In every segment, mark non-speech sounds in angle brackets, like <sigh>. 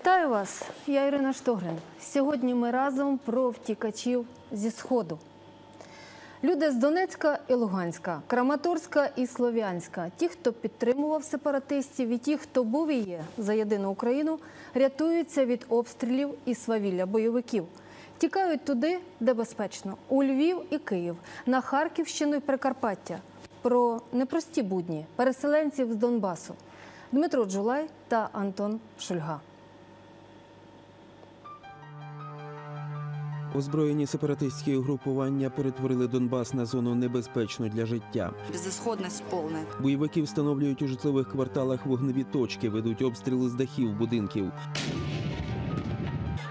Вітаю вас! Я Ірина Штогрин. Сьогодні ми разом про втікачів зі Сходу. Люди з Донецька і Луганська, Краматорська і Слов'янська, ті, хто підтримував сепаратистів, і ті, хто був і є за єдину Україну, рятуються від обстрілів і свавілля бойовиків. Тікають туди, де безпечно у Львів і Київ, на Харківщину і Прикарпаття. Про непрості будні переселенців з Донбасу. Дмитро Джулай та Антон Шульга. Озброєні сепаратистські угрупування перетворили Донбас на зону небезпечну для життя. Безысходность повна. Бойовики встановлюють у житлових кварталах вогневі точки, ведуть обстріли з дахів будинків.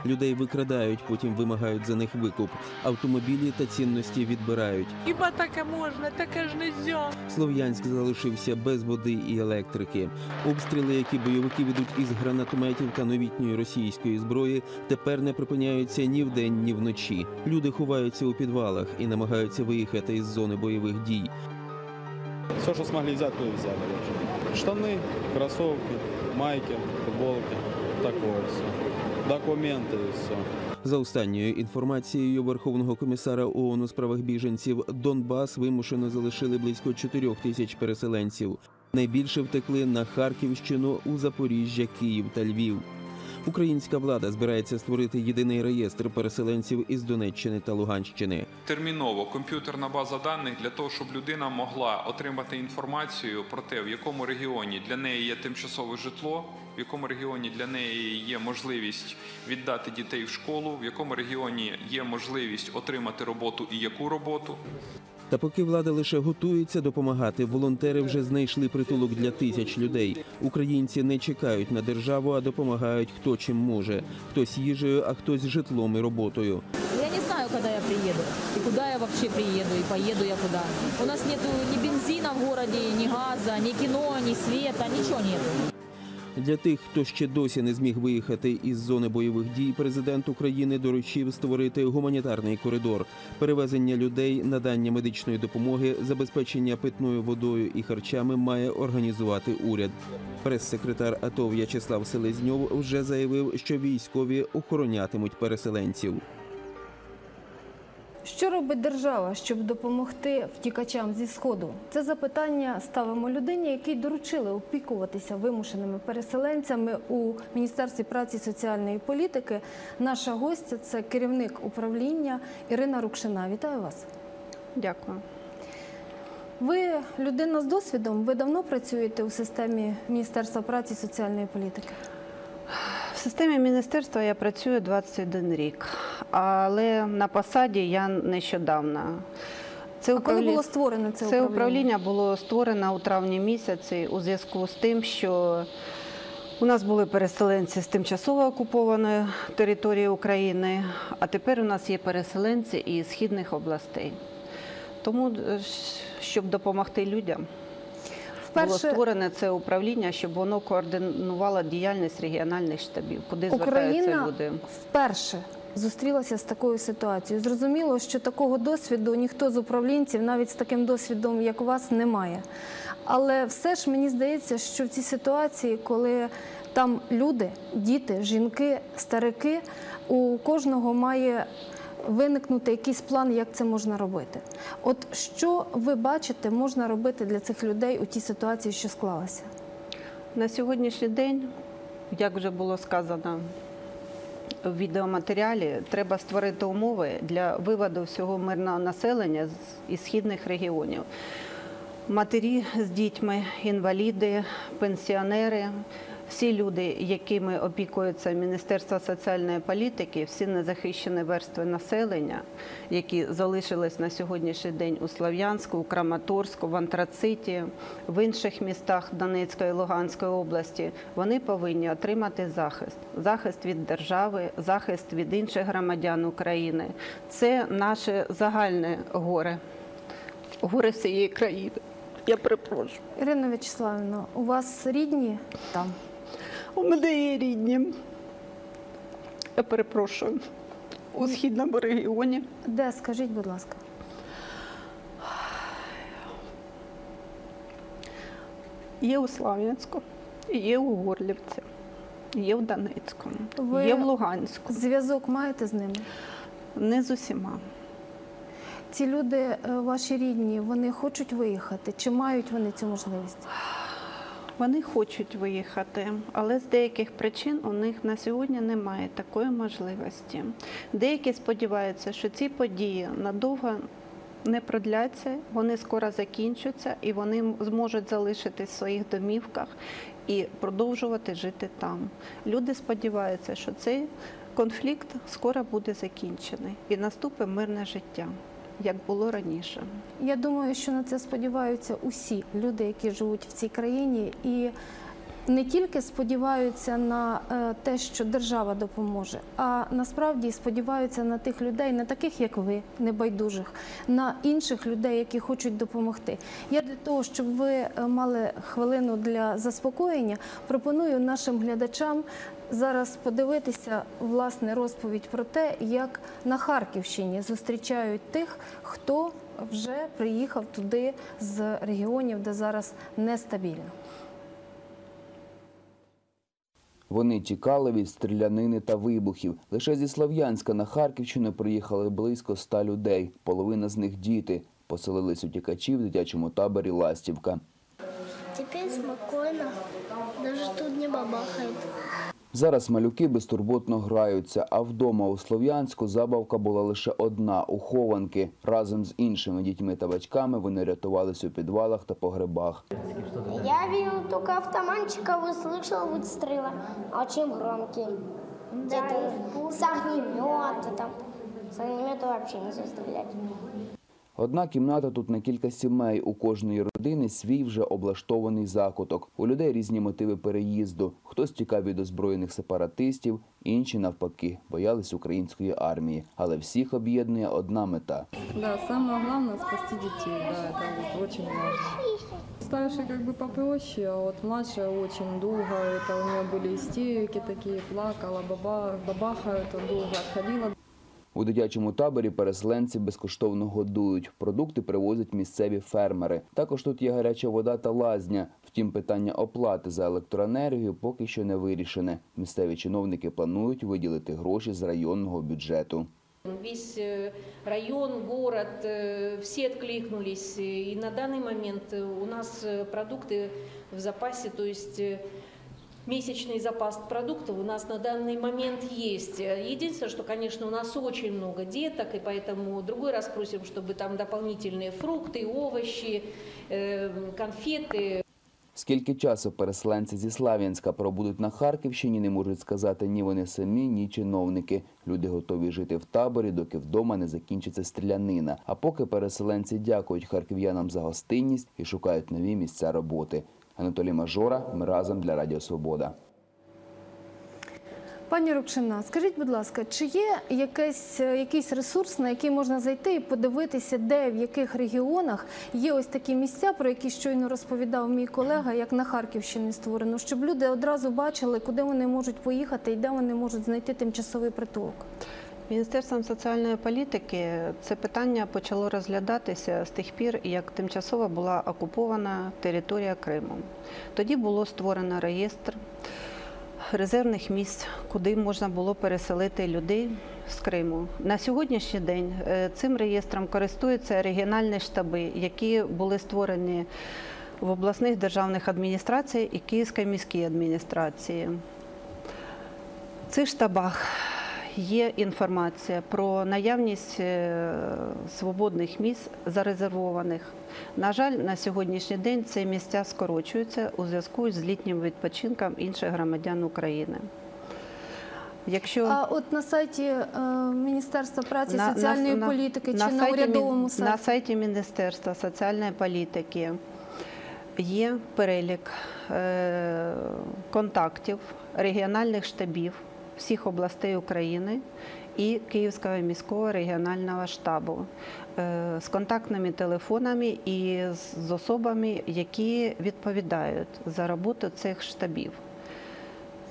Людей викрадають, потім вимагають за них викуп. Автомобілі та цінності відбирають. Хіба таке можна, таке ж не нельзя. Слов'янськ залишився без води і електрики. Обстріли, які бойовики ведуть із гранатометів та новітньої російської зброї, тепер не припиняються ні вдень, ні вночі. Люди ховаються у підвалах і намагаються виїхати із зони бойових дій. Все, что смогли взять, то и взяли. в общем. Майки, футболки. Такое все. Документы и все. За останньою інформацією Верховного комісара ООН у справах біженців, Донбас вимушено залишили близько 4 тисяч переселенців. Найбільше втекли на Харківщину, у Запоріжжя, Київ та Львів. Українська влада збирається створити єдиний реєстр переселенців із Донеччини та Луганщини. терміново комп'ютерна база даних для того, щоб людина могла отримати інформацію про те, в якому регіоні для неї є тимчасове житло, в якому регіоні для неї є можливість віддати дітей в школу, в якому регіоні є можливість отримати роботу і яку роботу. Та поки влада лише готується допомагати, волонтери вже знайшли притулок для тисяч людей. Українці не чекають на державу, а допомагають хто чим може. Хтось їжею, а хтось житлом і роботою. Я не знаю, когда я приеду и куда я вообще приеду и поеду я куда. У нас нету ни бензина в городе, ни газа, ни кино, ни света, ничего нету. Для тих, хто ще досі не зміг виїхати із зони бойових дій, президент України доручив створити гуманітарний коридор, перевезення людей, надання медичної допомоги, забезпечення питною водою і харчами має організувати уряд. Прес-секретар АТО В'ячеслав Селезньов вже заявив, що військові охоронятимуть переселенців. Що робить держава, щоб допомогти втікачам зі сходу? Це запитання ставимо людині, якій доручили опікуватися вимушеними переселенцями у Міністерстві праці і соціальної політики. Наша гостя це керівник управління Ірина Рукшина. Вітаю вас. Дякую. Ви людина з досвідом. Ви давно працюєте у системі Міністерства праці і соціальної політики. В системі міністерства я працюю 21 рік, але на посаді я нещодавно. Це, А коли було створено це, це управління було створено у травні місяці у зв'язку з тим, що у нас були переселенці з тимчасово окупованої території України, а тепер у нас є переселенці із східних областей. Тому, е, щоб допомогти людям, було створене це управління, щоб воно координувало діяльність регіональних штабів, куди звертаються Україна люди. вперше зустрілася з такою ситуацією. Зрозуміло, що такого досвіду ніхто з управлінців, навіть з таким досвідом, як у вас, немає. Але все ж мені здається, що в цій ситуації, коли там люди, діти, жінки, старики, у кожного має виникнути якийсь план, як це можна робити. От що ви бачите, можна робити для цих людей у тій ситуації, що склалася? На сьогоднішній день, як вже було сказано в відеоматеріалі, треба створити умови для виводу всього мирного населення із східних регіонів. Матері з дітьми, інваліди, пенсіонери, всі люди, якими опікується Міністерство соціальної політики, всі незахищені верстви населення, які залишились на сьогоднішній день у Слов'янську, у Краматорську, в Антрациті, в інших містах Донецької і Луганської області, вони повинні отримати захист. Захист від держави, захист від інших громадян України. Це наше загальне горе, горе всієї країни. Я перепрошую. Ірина Вячеславівна, у вас рідні там? У мене є рідні. Я перепрошую. У східному регіоні. Де, скажіть, будь ласка. Є у Слав'янську, є у Горлівці. Є в Донецьку, Ви- є в Луганську. Зв'язок маєте з ними? Не з усіма. Ці люди, е, ваші рідні, вони хочуть виїхати? Чи мають вони цю можливість? Вони хочуть виїхати, але з деяких причин у них на сьогодні немає такої можливості. Деякі сподіваються, що ці події надовго не продляться, вони скоро закінчаться і вони зможуть залишитись в своїх домівках і продовжувати жити там. Люди сподіваються, що цей конфлікт скоро буде закінчений і наступить мирне життя, як було раніше. Я думаю, що на це сподіваються усі люди, які живуть в цій країні, і не тільки сподіваються на е, те, що держава допоможе, а насправді сподіваються на тих людей, не таких як ви, небайдужих, на інших людей, які хочуть допомогти. Я для того, щоб ви е, мали хвилину для заспокоєння, пропоную нашим глядачам зараз подивитися власне розповідь про те, як на Харківщині зустрічають тих, хто вже приїхав туди з регіонів, де зараз нестабільно. Вони тікали від стрілянини та вибухів. Лише зі Слов'янська на Харківщину приїхали близько ста людей. Половина з них діти. Поселились утікачі в дитячому таборі Ластівка. Тепер спокойно, навіть тут не бабахает. Зараз малюки безтурботно граються, а вдома у Слов'янську забавка була лише одна у хованки. Разом з іншими дітьми та батьками вони рятувались у підвалах та погребах. Я видел только автоматчиков и слышал выстрелы, очень громкие. Где-то с огнемета там. С огнемета вообще нельзя стрелять. Одна кімната тут на кілька сімей. У кожної родини свій вже облаштований закуток. У людей різні мотиви переїзду. Хтось тікав від озброєних сепаратистів, інші навпаки боялись української армії. Але всіх об'єднує одна мета. Да, самое главное спасти детей, да, это вот очень важно. Старшая как бы попроще, а вот младшая очень долго, это у нее были истерики такие, плакала, баба, бабахает, долго отходила. У дитячому таборі переселенці безкоштовно годують. Продукти привозять місцеві фермери. Також тут є гаряча вода та лазня. Втім, питання оплати за електроенергію поки що не вирішене. Місцеві чиновники планують виділити гроші з районного бюджету. Весь э, район, город, э, все откликнулись. И на данный момент э, у нас э, продукты в запасе, то есть э, месячный запас продуктов у нас на данный момент есть. Э, Единственное, что, конечно, у нас очень много деток, и поэтому другой раз просим, чтобы там дополнительные фрукты, овощи, э, конфеты, Скільки часу переселенці зі Слав'янська пробудуть на Харківщині, не можуть сказати ні вони самі, ні чиновники. Люди готові жити в таборі, доки вдома не закінчиться стрілянина. А поки переселенці дякують харків'янам за гостинність і шукають нові місця роботи. Анатолій Мажора, ми разом для Радіо Свобода. Пані Рукшина, скажіть, будь ласка, чи є якийсь, е, якийсь ресурс, на який можна зайти і подивитися, де в яких регіонах є ось такі місця, про які щойно розповідав мій колега, як на Харківщині створено, щоб люди одразу бачили, куди вони можуть поїхати і де вони можуть знайти тимчасовий притулок? Міністерством соціальної політики це питання почало розглядатися з тих пір, як тимчасово була окупована територія Криму. Тоді було створено реєстр резервних місць, куди можна було переселити людей з Криму. На сьогоднішній день е, цим реєстром користуються регіональні штаби, які були створені в обласних державних адміністраціях і Київській міській адміністрації. В цих штабах є інформація про наявність е, свободних місць зарезервованих. На жаль, на сьогоднішній день ці місця скорочуються у зв'язку з літнім відпочинком інших громадян України. Якщо А от на сайті е, Міністерства праці на- соціальної на- політики на чи на Мін- урядовому сайті? На сайті Міністерства соціальної політики є перелік е, контактів регіональних штабів всіх областей України і Київського міського регіонального штабу е, з контактними телефонами і з- особами, які відповідають за роботу цих штабів.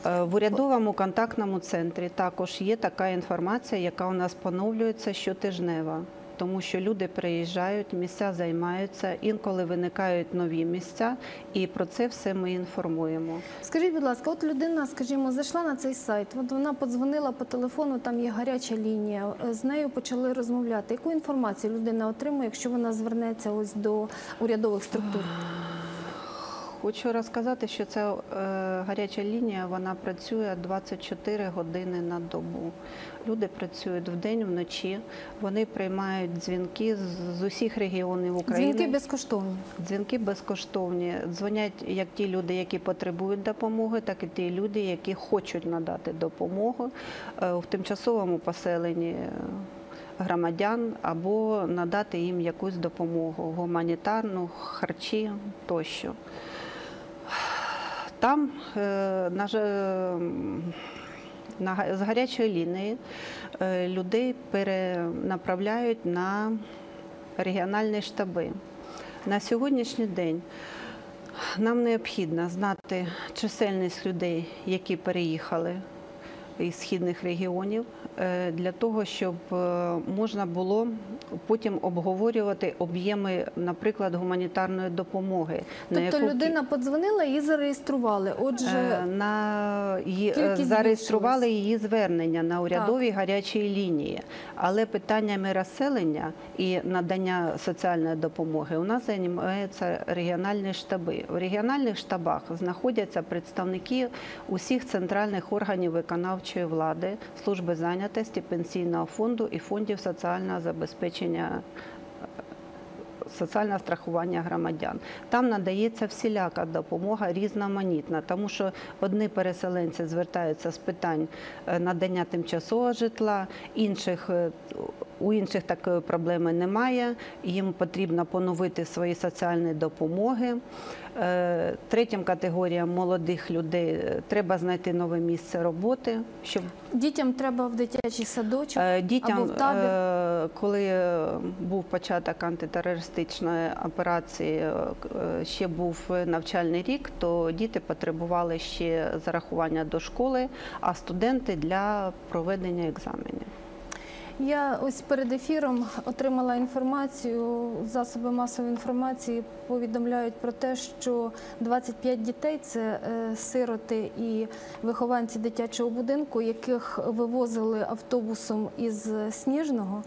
Е, В урядовому контактному центрі також є така інформація, яка у нас поновлюється щотижнево. Тому що люди приїжджають, місця займаються, інколи виникають нові місця, і про це все ми інформуємо. Скажіть, будь ласка, от людина, скажімо, зайшла на цей сайт, от вона подзвонила по телефону, там є гаряча лінія, е, з нею почали розмовляти. Яку інформацію людина отримує, якщо вона звернеться ось до урядових структур? Хочу розказати, що ця е, гаряча лінія вона працює 24 години на добу. Люди працюють вдень, вночі. Вони приймають дзвінки з, усіх регіонів України. Дзвінки безкоштовні. Дзвінки безкоштовні. Дзвонять як ті люди, які потребують допомоги, так і ті люди, які хочуть надати допомогу е, в тимчасовому поселенні громадян або надати їм якусь допомогу гуманітарну, харчі тощо. Там е, на, з гарячої лінії е, людей перенаправляють на регіональні штаби. На сьогоднішній день нам необхідно знати чисельність людей, які переїхали із східних регіонів, е, для того, щоб е, можна було потім обговорювати об'єми, наприклад, гуманітарної допомоги. на Тобто яку людина подзвонила і зареєстрували. Отже, на її- е, кількість зареєстрували її звернення на урядовій гарячій лінії, але питаннями розселення і надання соціальної допомоги у нас займаються регіональні штаби. В регіональних штабах знаходяться представники усіх центральних органів виконавчої влади, служби зайнятості, пенсійного фонду і фондів соціального забезпечення соціальне страхування громадян. Там надається всіляка допомога різноманітна, тому що одні переселенці звертаються з питань е, надання тимчасового житла, інших е, у інших такої проблеми немає. Їм потрібно поновити свої соціальні допомоги. Е, Третім категоріям молодих людей треба знайти нове місце роботи, щоб дітям треба в дитячий садочок Е, або в табір. коли був початок антитерористичної операції, е, е, ще був навчальний рік, то діти потребували ще зарахування до школи, а студенти для проведення екзаменів. Я ось перед ефіром отримала інформацію. Засоби масової інформації повідомляють про те, що 25 дітей це е, сироти і вихованці дитячого будинку, яких вивозили автобусом із Сніжного,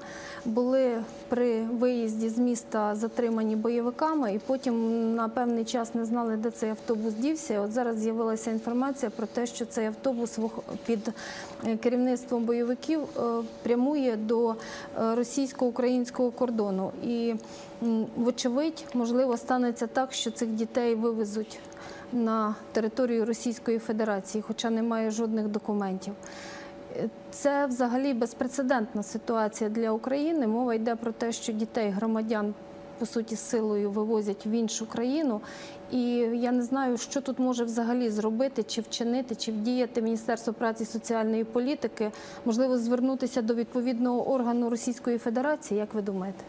були при виїзді з міста затримані бойовиками, і потім на певний час не знали, де цей автобус дівся. От зараз з'явилася інформація про те, що цей автобус під е, керівництвом бойовиків е, прямує до е, російсько-українського кордону. І, вочевидь, можливо, станеться так, що цих дітей вивезуть на територію Російської Федерації, хоча немає жодних документів. Е, Це взагалі безпрецедентна ситуація для України. Мова йде про те, що дітей громадян по суті силою вивозять в іншу країну. І я не знаю, що тут може взагалі зробити, чи вчинити, чи вдіяти Міністерство праці і соціальної політики, можливо, звернутися до відповідного органу Російської Федерації. Як ви думаєте?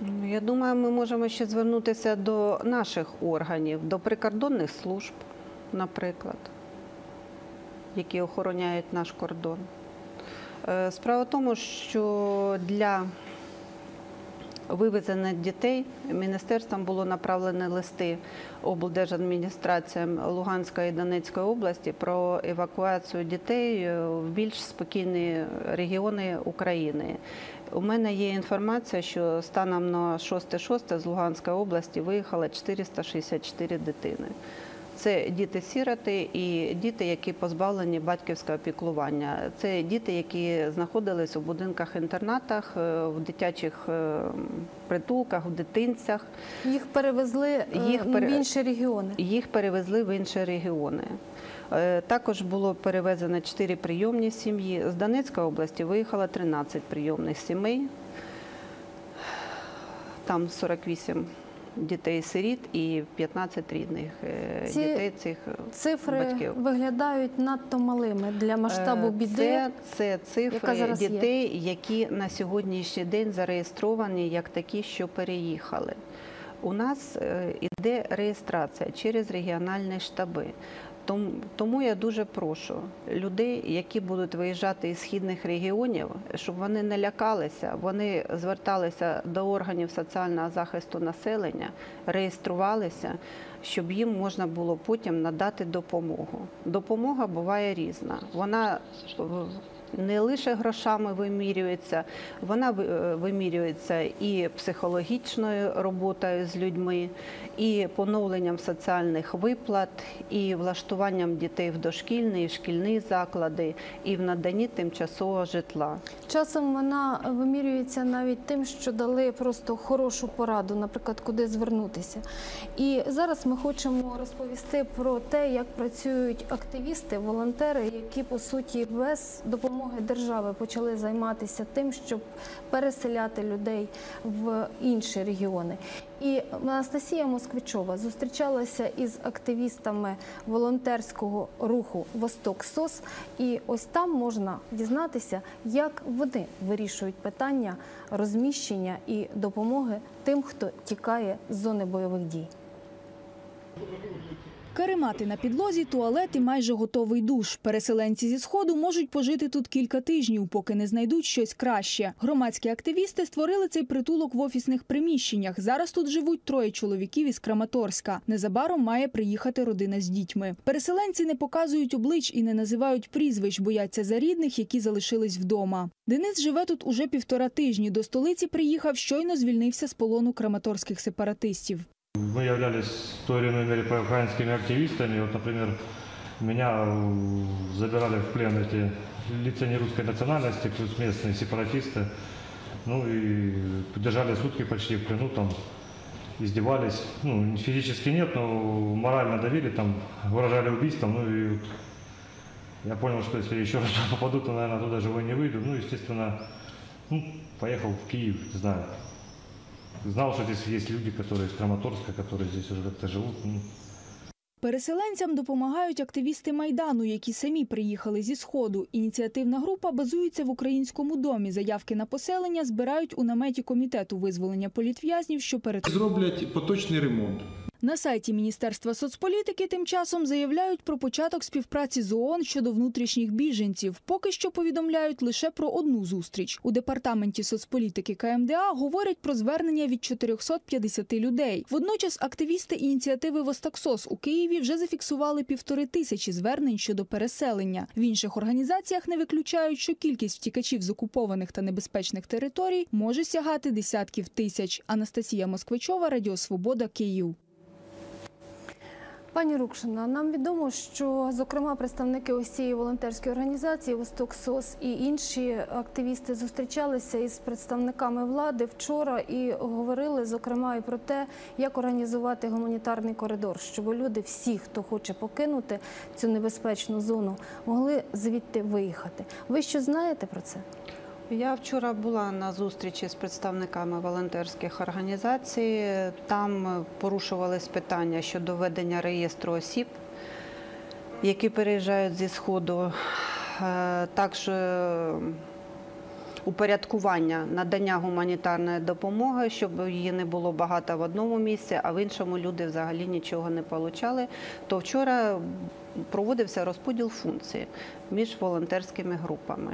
Ну, Я думаю, ми можемо ще звернутися до наших органів, до прикордонних служб, наприклад, які охороняють наш кордон. Е, Справа в тому, що для вивезення дітей міністерством було направлені листи облдержадміністраціям Луганської і Донецької області про евакуацію дітей в більш спокійні регіони України. У мене є інформація, що станом на 6.6 з Луганської області виїхало 464 дитини. Це діти-сіроти і діти, які позбавлені батьківського піклування. Це діти, які знаходились у будинках-інтернатах, е, в дитячих е, притулках, в дитинцях. Їх перевезли е, Їх в інші регіони. Їх перевезли в інші регіони. Також було перевезено 4 прийомні сім'ї. З Донецької області виїхало 13 прийомних сімей. Там 48 дітей-сиріт і 15 рідних е, Ці дітей цих е, Цифри батьків. виглядають надто малими для масштабу Е, біди. Це, це яка цифри є. дітей, які на сьогоднішній день зареєстровані як такі, що переїхали. У нас іде реєстрація через регіональні штаби. Тому, я дуже прошу людей, які будуть виїжджати із східних регіонів, щоб вони не лякалися, вони зверталися до органів соціального захисту населення, реєструвалися, щоб їм можна було потім надати допомогу. Допомога буває різна. Вона не лише грошами вимірюється, вона е, вимірюється і психологічною роботою з людьми, і поновленням соціальних виплат, і влаштуванням дітей в дошкільні і шкільні заклади, і в наданні тимчасового житла. Часом вона вимірюється навіть тим, що дали просто хорошу пораду, наприклад, куди звернутися. І зараз ми хочемо розповісти про те, як працюють активісти, волонтери, які по суті без допомоги держави почали займатися тим, щоб переселяти людей в інші регіони. І Анастасія Москвичова зустрічалася із активістами волонтерського руху Восток СОС. І ось там можна дізнатися, як вони вирішують питання розміщення і допомоги тим, хто тікає з зони бойових дій. Каремати на підлозі, туалет і майже готовий душ. Переселенці зі сходу можуть пожити тут кілька тижнів, поки не знайдуть щось краще. Громадські активісти створили цей притулок в офісних приміщеннях. Зараз тут живуть троє чоловіків із Краматорська. Незабаром має приїхати родина з дітьми. Переселенці не показують облич і не називають прізвищ, бояться за рідних, які залишились вдома. Денис живе тут уже півтора тижні. До столиці приїхав, щойно звільнився з полону краматорських сепаратистів. Мы являлись в той или иной мере проукраинскими активистами. Вот, например, меня забирали в плен эти лица нерусской национальности, плюс местные сепаратисты. Ну и держали сутки почти в плену, там издевались. Ну, физически нет, но морально давили, там угрожали убийством. Ну и вот я понял, что если еще <laughs> раз попаду, то, наверное, туда живой не выйду. Ну, естественно, ну, поехал в Киев, не знаю, знал, что здесь есть люди, которые из Краматорска, которые здесь уже как-то живут. Ну, Переселенцям допомагають активісти Майдану, які самі приїхали зі Сходу. Ініціативна група базується в українському домі. Заявки на поселення збирають у наметі комітету визволення політв'язнів, що перед Зроблять поточний ремонт. На сайті Міністерства соцполітики тим часом заявляють про початок співпраці з ООН щодо внутрішніх біженців. Поки що повідомляють лише про одну зустріч. У департаменті соцполітики КМДА говорять про звернення від 450 людей. Водночас активісти ініціативи Востоксос у Києві вже зафіксували півтори тисячі звернень щодо переселення. В інших організаціях не виключають, що кількість втікачів з окупованих та небезпечних територій може сягати десятків тисяч. Анастасія Москвичова, Радіо Свобода, Київ. Пані Рукшина, нам відомо, що зокрема представники ось цієї волонтерської організації Восток СОС і інші активісти зустрічалися із представниками влади вчора і говорили зокрема і про те, як організувати гуманітарний коридор, щоб люди, всі, хто хоче покинути цю небезпечну зону, могли звідти виїхати. Ви що знаєте про це? Я вчора була на зустрічі з представниками волонтерських організацій. Там порушувались питання щодо ведення реєстру осіб, які переїжджають зі Сходу. Е, Також упорядкування надання гуманітарної допомоги, щоб її не було багато в одному місці, а в іншому люди взагалі нічого не отримали. То вчора проводився розподіл функцій між волонтерськими групами.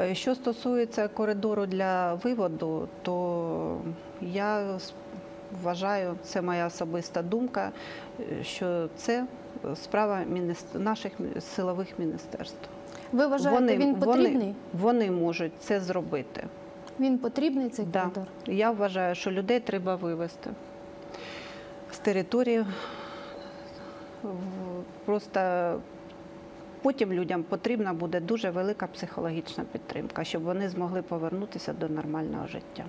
Е, Що стосується коридору для виводу, то я вважаю, це моя особиста думка, е, що це справа наших силових міністерств. Ви вважаєте, він потрібний? Вони, вони можуть це зробити. Він потрібний цей Да. коридор? Я вважаю, що людей треба вивезти з території. Просто потім людям потрібна буде дуже велика психологічна підтримка, щоб вони змогли повернутися до нормального життя.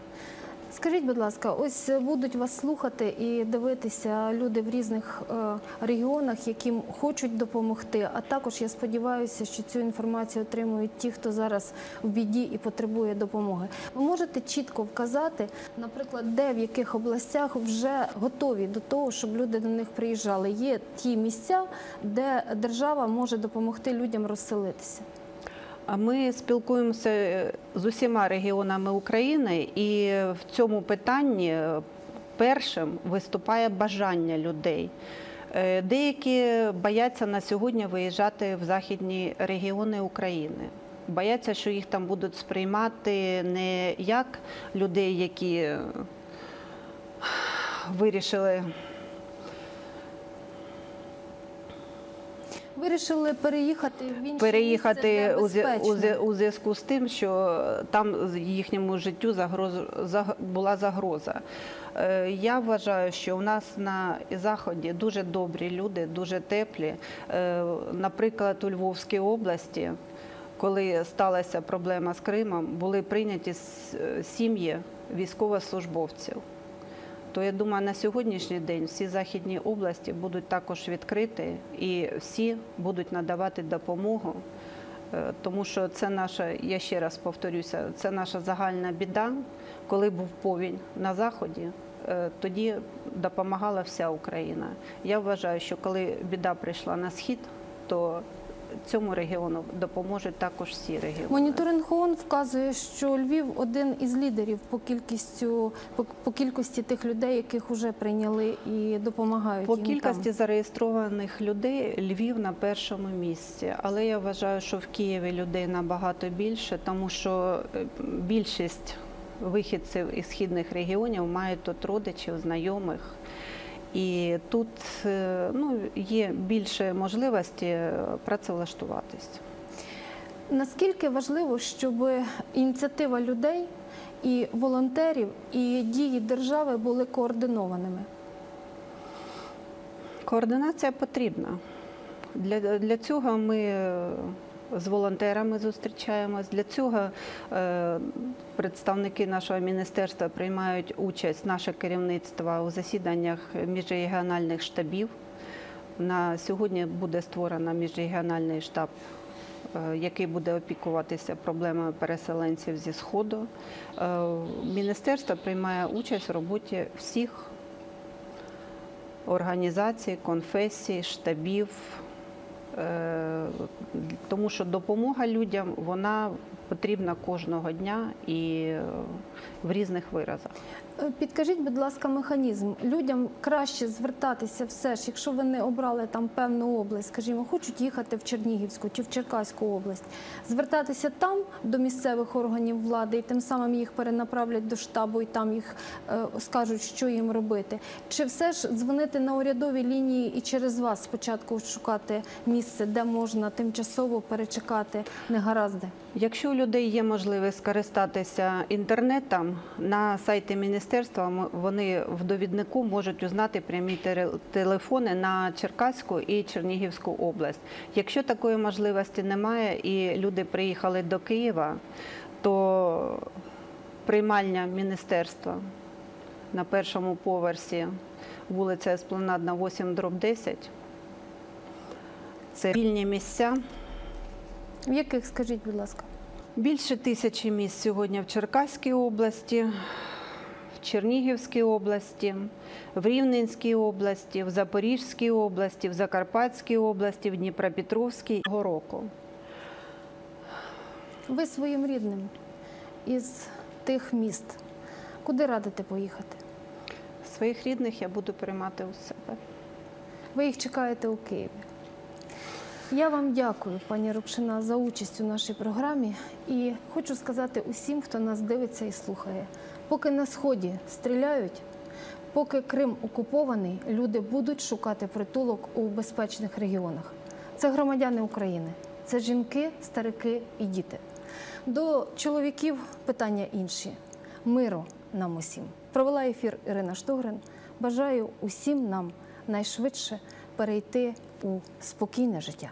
Скажіть, будь ласка, ось будуть вас слухати і дивитися люди в різних е, регіонах, яким хочуть допомогти. А також я сподіваюся, що цю інформацію отримують ті, хто зараз в біді і потребує допомоги. Ви можете чітко вказати, наприклад, де в яких областях вже готові до того, щоб люди до них приїжджали. Є ті місця, де держава може допомогти людям розселитися. Ми спілкуємося е, з усіма регіонами України, і в цьому питанні першим виступає бажання людей. Е, Деякі бояться на сьогодні виїжджати в західні регіони України. Бояться, що їх там будуть сприймати не як людей, які е, вирішили Вирішили переїхати в інше переїхати місце, у зв'язку з тим, що там їхньому життю загроз, заг- була загроза. Е, Я вважаю, що у нас на заході дуже добрі люди, дуже теплі. Е, Наприклад, у Львовській області, коли сталася проблема з Кримом, були прийняті сім'ї військовослужбовців. То я думаю, на сьогоднішній день всі західні області будуть також відкриті і всі будуть надавати допомогу, Е, тому що це наша, я ще раз повторюся, це наша загальна біда. Коли був повінь на заході, е, тоді допомагала вся Україна. Я вважаю, що коли біда прийшла на схід, то цьому регіону допоможуть також всі регіони. Моніторинг ООН вказує, що Львів один із лідерів по кількістю по, по кількості тих людей, яких вже прийняли і допомагають По їм кількості там. зареєстрованих людей Львів на першому місці, але я вважаю, що в Києві людей набагато більше, тому що е, більшість вихідців із східних регіонів мають тут родичів, знайомих. І тут е, ну, є більше можливості е, працевлаштуватись. Наскільки важливо, щоб ініціатива людей і волонтерів, і дії держави були координованими? Координація потрібна. Для, для цього ми е, з волонтерами зустрічаємось. Для цього е, представники нашого міністерства приймають участь, наше керівництво у засіданнях міжрегіональних штабів. На сьогодні буде створено міжрегіональний штаб, е, який буде опікуватися проблемами переселенців зі Сходу. Е, Міністерство приймає участь в роботі всіх організацій, конфесій, штабів, тому що допомога людям вона потрібна кожного дня і е, в різних виразах. Е, Підкажіть, будь ласка, механізм. Людям краще звертатися все ж, якщо ви не обрали там певну область, скажімо, хочуть їхати в Чернігівську чи в Черкаську область, звертатися там до місцевих органів влади і тим самим їх перенаправлять до штабу і там їх е, скажуть, що їм робити. Чи все ж дзвонити на урядові лінії і через вас спочатку шукати місце, де можна тимчасово перечекати негаразди? Якщо у людей є можливість скористатися інтернетом, на сайті міністерства вони в довіднику можуть узнати прямі телефони на Черкаську і Чернігівську область. Якщо такої можливості немає і люди приїхали до Києва, то приймальня міністерства на першому поверсі вулиця Еспланадна 8 дроб 10. Це вільні місця. В яких, скажіть, будь ласка? Більше тисячі місць сьогодні в Черкаській області, в Чернігівській області, в Рівненській області, в Запорізькій області, в Закарпатській області, в Дніпропетровській цього року. Ви своїм рідним із тих міст, куди радите поїхати? Своїх рідних я буду приймати у себе. Ви їх чекаєте у Києві. Я вам дякую, пані Рокшина, за участь у нашій програмі. І хочу сказати усім, хто нас дивиться і слухає: поки на сході стріляють, поки Крим окупований, люди будуть шукати притулок у безпечних регіонах. Це громадяни України, це жінки, старики і діти. До чоловіків питання інші: миру нам усім. Провела ефір Ірина Штогрин. Бажаю усім нам найшвидше перейти спокійне життя.